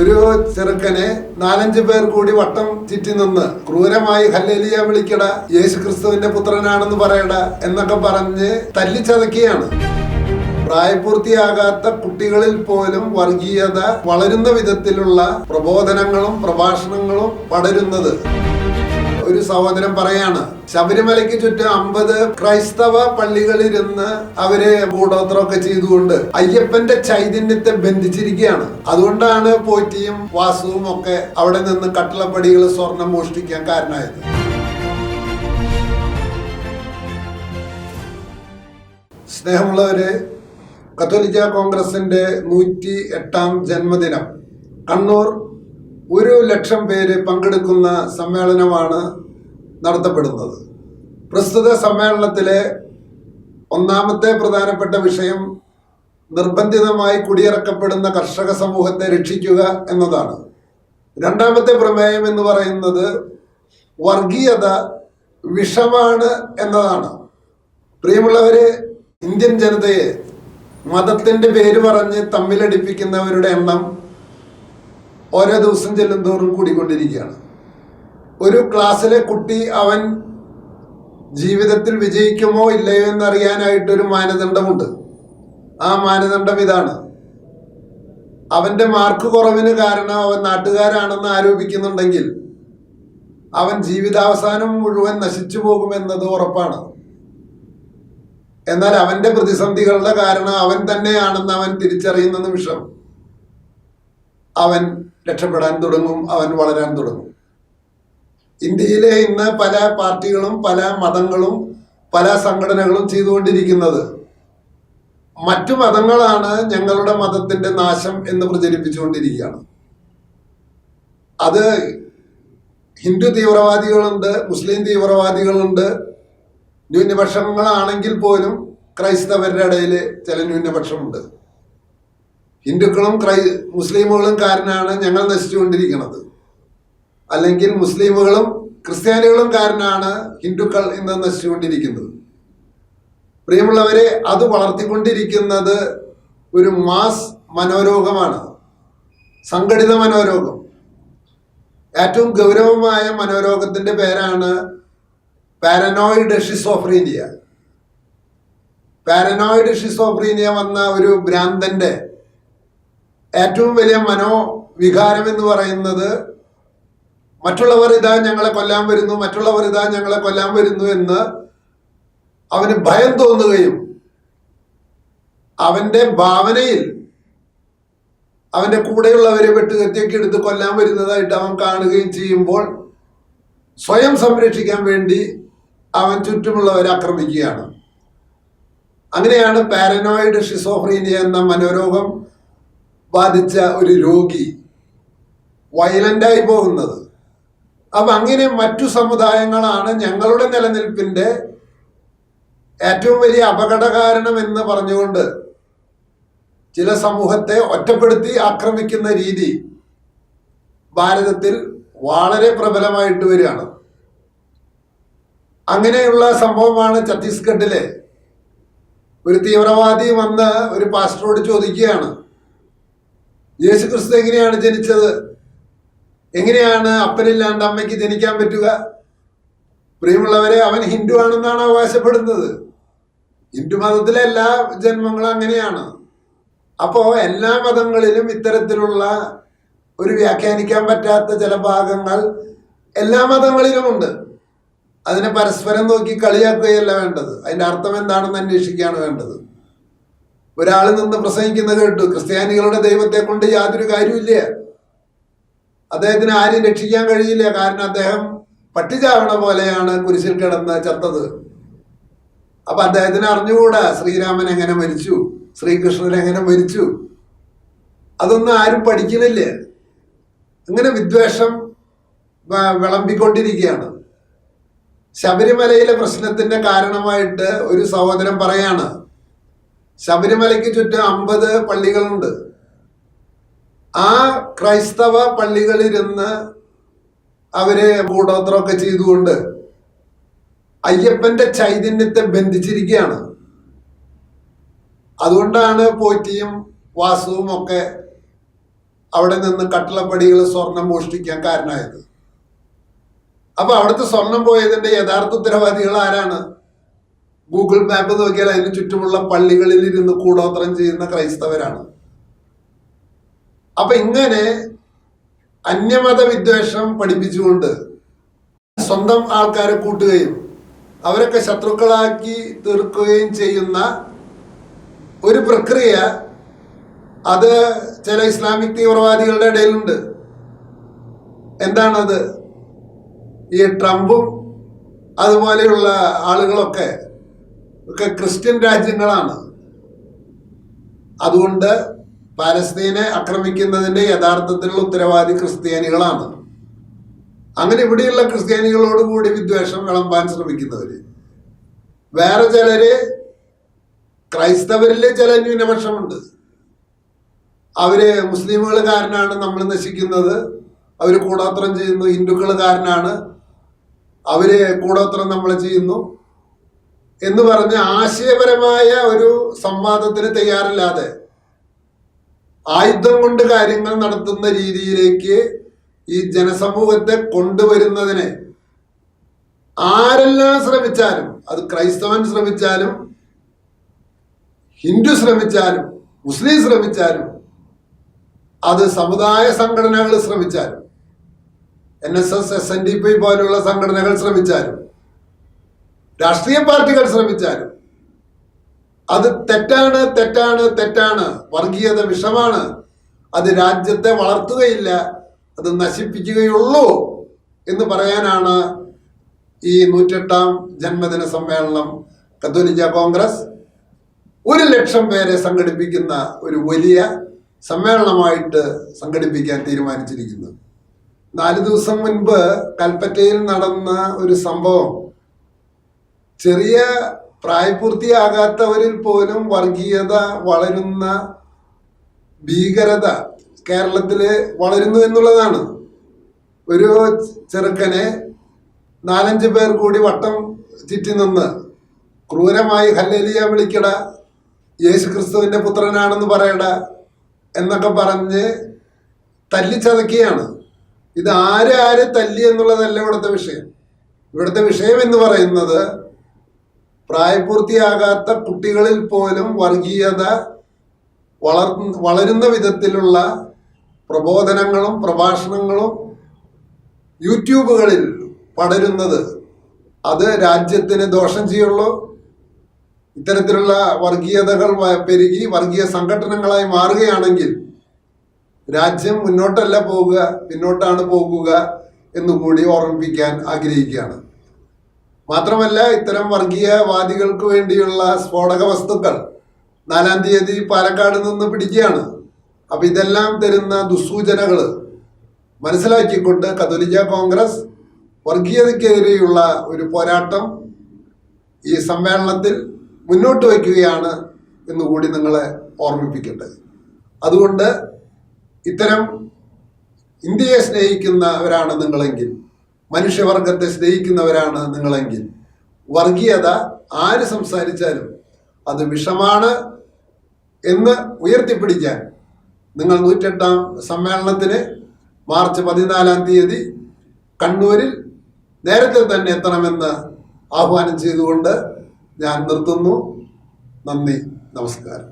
ഒരു ചെറുക്കനെ നാലഞ്ച് പേർ കൂടി വട്ടം ചുറ്റി നിന്ന് ക്രൂരമായി ഹല്ലേലിയ വിളിക്കട യേശു ക്രിസ്തുവിന്റെ പുത്രനാണെന്ന് പറയട എന്നൊക്കെ പറഞ്ഞ് തല്ലിച്ചതക്കുകയാണ്. പ്രായപൂർത്തിയാകാത്ത കുട്ടികളിൽ പോലും വർഗീയത വളരുന്ന വിധത്തിലുള്ള പ്രബോധനങ്ങളും പ്രഭാഷണങ്ങളും പടരുന്നത്. ഒരു സഹോദരൻ പറയാണ് ശബരിമലയ്ക്ക് ചുറ്റും അമ്പത് ക്രൈസ്തവ പള്ളികളിരുന്ന് അവർ കൂടോത്രമൊക്കെ ചെയ്തുകൊണ്ട് അയ്യപ്പന്റെ ചൈതന്യത്തെ ബന്ധിച്ചിരിക്കുകയാണ്. അതുകൊണ്ടാണ് പോറ്റിയും വാസുവും ഒക്കെ അവിടെ നിന്ന് കട്ടിളപ്പടികൾ സ്വർണം മോഷ്ടിക്കാൻ കാരണമായത്. സ്നേഹമുള്ളവര് കത്തോലിക്ക കോൺഗ്രസിന്റെ നൂറ്റി എട്ടാം ജന്മദിനം കണ്ണൂർ ഒരു ലക്ഷം പേര് പങ്കെടുക്കുന്ന സമ്മേളനമാണ് നടത്തപ്പെടുന്നത്. പ്രസ്തുത സമ്മേളനത്തിലെ ഒന്നാമത്തെ പ്രധാനപ്പെട്ട വിഷയം നിർബന്ധിതമായി കുടിയിറക്കപ്പെടുന്ന കർഷക സമൂഹത്തെ രക്ഷിക്കുക എന്നതാണ്. രണ്ടാമത്തെ പ്രമേയം എന്ന് പറയുന്നത് വർഗീയത വിഷമാണ് എന്നതാണ്. പ്രിയമുള്ളവരെ ഇന്ത്യൻ ജനതയെ മതത്തിന്റെ പേര് പറഞ്ഞ് തമ്മിലടിപ്പിക്കുന്നവരുടെ എണ്ണം ഓരോ ദിവസം ചെല്ലും തോറും കൂടിക്കൊണ്ടിരിക്കുകയാണ്. ഒരു ക്ലാസ്സിലെ കുട്ടി അവൻ ജീവിതത്തിൽ വിജയിക്കുമോ ഇല്ലയോ എന്നറിയാനായിട്ടൊരു മാനദണ്ഡമുണ്ട്. ആ മാനദണ്ഡം ഇതാണ്. അവന്റെ മാർക്ക് കുറവിന് കാരണം അവൻ നാട്ടുകാരാണെന്ന് ആരോപിക്കുന്നുണ്ടെങ്കിൽ അവൻ ജീവിതാവസാനം മുഴുവൻ നശിച്ചു പോകുമെന്നത് ഉറപ്പാണ്. എന്നാൽ അവന്റെ പ്രതിസന്ധികളുടെ കാരണം അവൻ തന്നെയാണെന്ന് അവൻ തിരിച്ചറിയുന്ന നിമിഷം അവൻ രക്ഷപ്പെടാൻ തുടങ്ങും അവൻ വളരാൻ തുടങ്ങും. ഇന്ത്യയിലെ ഇന്ന് പല പാർട്ടികളും പല മതങ്ങളും പല സംഘടനകളും ചെയ്തുകൊണ്ടിരിക്കുന്നത് മറ്റു മതങ്ങളാണ് ഞങ്ങളുടെ മതത്തിന്റെ നാശം എന്ന് പ്രചരിപ്പിച്ചുകൊണ്ടിരിക്കുകയാണ്. അത് ഹിന്ദു തീവ്രവാദികളുണ്ട് മുസ്ലിം തീവ്രവാദികളുണ്ട്. ന്യൂനപക്ഷങ്ങളാണെങ്കിൽ പോലും ക്രൈസ്തവരുടെ ഇടയിൽ ചില ന്യൂനപക്ഷമുണ്ട്. ഹിന്ദുക്കളും ക്രൈ മുസ്ലിമുകളും കാരനാണ് ഞങ്ങൾ നശിച്ചുകൊണ്ടിരിക്കുന്നത്. അല്ലെങ്കിൽ മുസ്ലിമുകളും ക്രിസ്ത്യാനികളും കാരനാണ് ഹിന്ദുക്കൾ ഇന്ന് നശിച്ചുകൊണ്ടിരിക്കുന്നത്. പ്രിയമുള്ളവരെ അത് വളർത്തിക്കൊണ്ടിരിക്കുന്നത് ഒരു മാസ് മനോരോഗമാണ്. സംഘടിത മനോരോഗം. ഏറ്റവും ഗൗരവമായ മനോരോഗത്തിന്റെ പേരാണ് പാരനോയിഡ് ഷിസോഫ്രീനിയ പാരനോയിഡ് ഷിസോഫ്രീനിയ വന്ന ഒരു ഭ്രാന്തന്റെ ഏറ്റവും വലിയ മനോവികാരം എന്ന് പറയുന്നത് മറ്റുള്ളവർ ഇതാ ഞങ്ങളെ കൊല്ലാൻ വരുന്നു മറ്റുള്ളവർ ഇതാ ഞങ്ങളെ കൊല്ലാൻ വരുന്നു എന്ന് അവന് ഭയം തോന്നുകയും അവന്റെ ഭാവനയിൽ അവന്റെ കൂടെയുള്ളവരെ വെട്ടുകത്തിയൊക്കെ എടുത്ത് കൊല്ലാൻ വരുന്നതായിട്ട് അവൻ കാണുകയും ചെയ്യുമ്പോൾ സ്വയം സംരക്ഷിക്കാൻ വേണ്ടി അവൻ ചുറ്റുമുള്ളവരെ ആക്രമിക്കുകയാണ്. അങ്ങനെയാണ് പാരനോയിഡ് ഷിസോഫ്രീനിയ എന്ന മനോരോഗം ബാധിച്ച ഒരു രോഗി വയലന്റായി പോകുന്നത്. അപ്പൊ അങ്ങനെ മറ്റു സമുദായങ്ങളാണ് ഞങ്ങളുടെ നിലനിൽപ്പിന്റെ ഏറ്റവും വലിയ അപകട കാരണം എന്ന് പറഞ്ഞുകൊണ്ട് ചില സമൂഹത്തെ ഒറ്റപ്പെടുത്തി ആക്രമിക്കുന്ന രീതി ഭാരതത്തിൽ വളരെ പ്രബലമായിട്ട് വരികയാണ്. അങ്ങനെയുള്ള സംഭവമാണ് ഛത്തീസ്ഗഡിലെ ഒരു തീവ്രവാദി വന്ന് ഒരു പാസ്റ്ററോട് ചോദിക്കുകയാണ്. യേശു ക്രിസ്തു എങ്ങനെയാണ് ജനിച്ചത്? എങ്ങനെയാണ് അപ്പനില്ലാണ്ട് അമ്മയ്ക്ക് ജനിക്കാൻ പറ്റുക? പ്രിയമുള്ളവരെ അവൻ ഹിന്ദു ആണെന്നാണ് അവകാശപ്പെടുന്നത്? ഹിന്ദു മതത്തിലെ എല്ലാ ജന്മങ്ങളും അങ്ങനെയാണ്. അപ്പോൾ എല്ലാ മതങ്ങളിലും ഇത്തരത്തിലുള്ള ഒരു വ്യാഖ്യാനിക്കാൻ പറ്റാത്ത ചില ഭാഗങ്ങൾ എല്ലാ മതങ്ങളിലുമുണ്ട്. അതിനെ പരസ്പരം നോക്കി കളിയാക്കുകയല്ല വേണ്ടത്. അതിന്റെ അർത്ഥം എന്താണെന്ന് അന്വേഷിക്കുകയാണ് വേണ്ടത്. ഒരാൾ നിന്ന് പ്രസംഗിക്കുന്നത് കേട്ടു. ക്രിസ്ത്യാനികളുടെ ദൈവത്തെ കൊണ്ട് യാതൊരു കാര്യമില്ല അദ്ദേഹത്തിന് ആരെയും രക്ഷിക്കാൻ കഴിയില്ല. കാരണം അദ്ദേഹം പട്ടിചാവണ പോലെയാണ് കുരിശിൽ കിടന്ന് ചത്തത്. അപ്പൊ അദ്ദേഹത്തിന് അറിഞ്ഞുകൂടാ ശ്രീരാമൻ എങ്ങനെ മരിച്ചു? ശ്രീകൃഷ്ണൻ എങ്ങനെ മരിച്ചു? അതൊന്നും ആരും പഠിക്കുന്നില്ല. അങ്ങനെ വിദ്വേഷം വിളമ്പിക്കൊണ്ടിരിക്കുകയാണ്. ശബരിമലയിലെ പ്രശ്നത്തിന്റെ കാരണമായിട്ട് ഒരു സഹോദരൻ പറയാണ് ശബരിമലയ്ക്ക് ചുറ്റും അമ്പത് പള്ളികളുണ്ട്. ആ ക്രൈസ്തവ പള്ളികളിലിരുന്ന് അവർ കൂടോത്രമൊക്കെ ചെയ്തുകൊണ്ട് അയ്യപ്പന്റെ ചൈതന്യത്തെ ബന്ധിച്ചിരിക്കുകയാണ്. അതുകൊണ്ടാണ് പോറ്റിയും വാസുവും ഒക്കെ അവിടെ നിന്ന് കട്ടിളപ്പടികൾ സ്വർണം മോഷ്ടിക്കാൻ കാരണമായത്. അപ്പൊ അവിടുത്തെ സ്വർണം പോയതിന്റെ യഥാർത്ഥ ഉത്തരവാദികൾ ആരാണ്? ഗൂഗിൾ മാപ്പ് നോക്കിയാൽ അതിന് ചുറ്റുമുള്ള പള്ളികളിൽ ഇരുന്ന് കൂടോത്രം ചെയ്യുന്ന ക്രൈസ്തവരാണ്. അപ്പൊ ഇങ്ങനെ അന്യമത വിദ്വേഷം പഠിപ്പിച്ചുകൊണ്ട് സ്വന്തം ആൾക്കാരെ കൂട്ടുകയും അവരൊക്കെ ശത്രുക്കളാക്കി തീർക്കുകയും ചെയ്യുന്ന ഒരു പ്രക്രിയ അത് ചില ഇസ്ലാമിക് തീവ്രവാദികളുടെ ഇടയിലുണ്ട്. എന്താണത്? ഈ ട്രംപും അതുപോലെയുള്ള ആളുകളൊക്കെ ഒക്കെ ക്രിസ്ത്യൻ രാജ്യങ്ങളാണ്. അതുകൊണ്ട് പാലസ്തീനെ ആക്രമിക്കുന്നതിന്റെ യഥാർത്ഥത്തിലുള്ള ഉത്തരവാദി ക്രിസ്ത്യാനികളാണ്. അങ്ങനെ ഇവിടെയുള്ള ക്രിസ്ത്യാനികളോട് കൂടി വിദ്വേഷം വിളമ്പാൻ ശ്രമിക്കുന്നവര്. വേറെ ചിലര് ക്രൈസ്തവരിലെ ചില ന്യൂനപക്ഷമുണ്ട്. അവർ മുസ്ലിമുകൾ കാരനാണ് നമ്മൾ നശിക്കുന്നത്. അവർ കൂടോത്രം ചെയ്യുന്നു ഹിന്ദുക്കൾ കാരനാണ് അവർ കൂടോത്രം നമ്മൾ ചെയ്യുന്നു. എന്ന് പറഞ്ഞ് ആശയപരമായ ഒരു സംവാദത്തിന് തയ്യാറില്ലാതെ ആയുധം കൊണ്ട് കാര്യങ്ങൾ നടത്തുന്ന രീതിയിലേക്ക് ഈ ജനസമൂഹത്തെ കൊണ്ടുവരുന്നതിന് ആരെല്ലാം ശ്രമിച്ചാലും അത് ക്രൈസ്തവൻ ശ്രമിച്ചാലും ഹിന്ദു ശ്രമിച്ചാലും മുസ്ലിം ശ്രമിച്ചാലും അത് സമുദായ സംഘടനകൾ ശ്രമിച്ചാലും N S S S N D P പോലുള്ള സംഘടനകൾ ശ്രമിച്ചാലും രാഷ്ട്രീയ പാർട്ടികൾ ശ്രമിച്ചാലും അത് തെറ്റാണ് തെറ്റാണ് തെറ്റാണ്. വർഗീയത വിഷമാണ്. അത് രാജ്യത്തെ വളർത്തുകയില്ല. അത് നശിപ്പിക്കുകയുള്ളൂ എന്ന് പറയാനാണ് ഈ നൂറ്റെട്ടാം ജന്മദിന സമ്മേളനം കത്തോലിക്ക കോൺഗ്രസ് ഒരു ലക്ഷം പേരെ സംഘടിപ്പിക്കുന്ന ഒരു വലിയ സമ്മേളനമായിട്ട് സംഘടിപ്പിക്കാൻ തീരുമാനിച്ചിരിക്കുന്നത് നാല് ദിവസം മുൻപ് കൽപ്പറ്റയിൽ നടന്ന ഒരു സംഭവം ചെറിയ പ്രായപൂർത്തിയാകാത്തവരിൽ പോലും വർഗീയത വളരുന്ന ഭീകരത കേരളത്തിൽ വളരുന്നു എന്നുള്ളതാണ്. ഒരു ചെറുക്കനെ നാലഞ്ച് പേർ കൂടി വട്ടം ചുറ്റി നിന്ന് ക്രൂരമായി ഹല്ലേലിയ വിളിക്കട യേശു ക്രിസ്തുവിന്റെ പുത്രനാണെന്ന് പറയട എന്നൊക്കെ പറഞ്ഞ് തല്ലിച്ചതക്കുകയാണ്. ഇത് ആര് ആര് തല്ലി എന്നുള്ളതല്ല ഇവിടുത്തെ വിഷയം. ഇവിടുത്തെ വിഷയം എന്ന് പറയുന്നത് പ്രായപൂർത്തിയാകാത്ത കുട്ടികളിൽ പോലും വർഗീയത വളർ വളരുന്ന വിധത്തിലുള്ള പ്രബോധനങ്ങളും പ്രഭാഷണങ്ങളും യൂട്യൂബുകളിൽ പടരുന്നത് അത് രാജ്യത്തിന് ദോഷം ചെയ്യുള്ളൂ. ഇത്തരത്തിലുള്ള വർഗീയതകൾ പെരുകി വർഗീയ സംഘടനകളായി മാറുകയാണെങ്കിൽ രാജ്യം മുന്നോട്ടല്ല പോവുക പിന്നോട്ടാണ് പോകുക എന്നുകൂടി ഓർമ്മിപ്പിക്കാൻ ആഗ്രഹിക്കുകയാണ്. മാത്രമല്ല ഇത്തരം വർഗീയവാദികൾക്ക് വേണ്ടിയുള്ള സ്ഫോടക വസ്തുക്കൾ നാലാം തീയതി പാലക്കാട് നിന്ന് പിടിക്കുകയാണ്. അപ്പം ഇതെല്ലാം തരുന്ന ദുസ്സൂചനകൾ മനസ്സിലാക്കിക്കൊണ്ട് കത്തോലിക്ക കോൺഗ്രസ് വർഗീയതയ്ക്കെതിരെയുള്ള ഒരു പോരാട്ടം ഈ സമ്മേളനത്തിൽ മുന്നോട്ട് വയ്ക്കുകയാണ് എന്നുകൂടി നിങ്ങളെ ഓർമ്മിപ്പിക്കട്ടെ. അതുകൊണ്ട് ഇത്തരം ഇന്ത്യയെ സ്നേഹിക്കുന്നവരാണ് നിങ്ങളെങ്കിൽ മനുഷ്യവർഗത്തെ സ്നേഹിക്കുന്നവരാണ് നിങ്ങളെങ്കിൽ. വർഗീയത ആര് സംസാരിച്ചാലും അത് വിഷമാണ് എന്ന് ഉയർത്തിപ്പിടിക്കാൻ നിങ്ങൾ നൂറ്റെട്ടാം സമ്മേളനത്തിന് മാർച്ച് പതിനാലാം തീയതി കണ്ണൂരിൽ നേരത്തെ തന്നെ എത്തണമെന്ന് ആഹ്വാനം ചെയ്തുകൊണ്ട് ഞാൻ നിർത്തുന്നു. നന്ദി. നമസ്കാരം.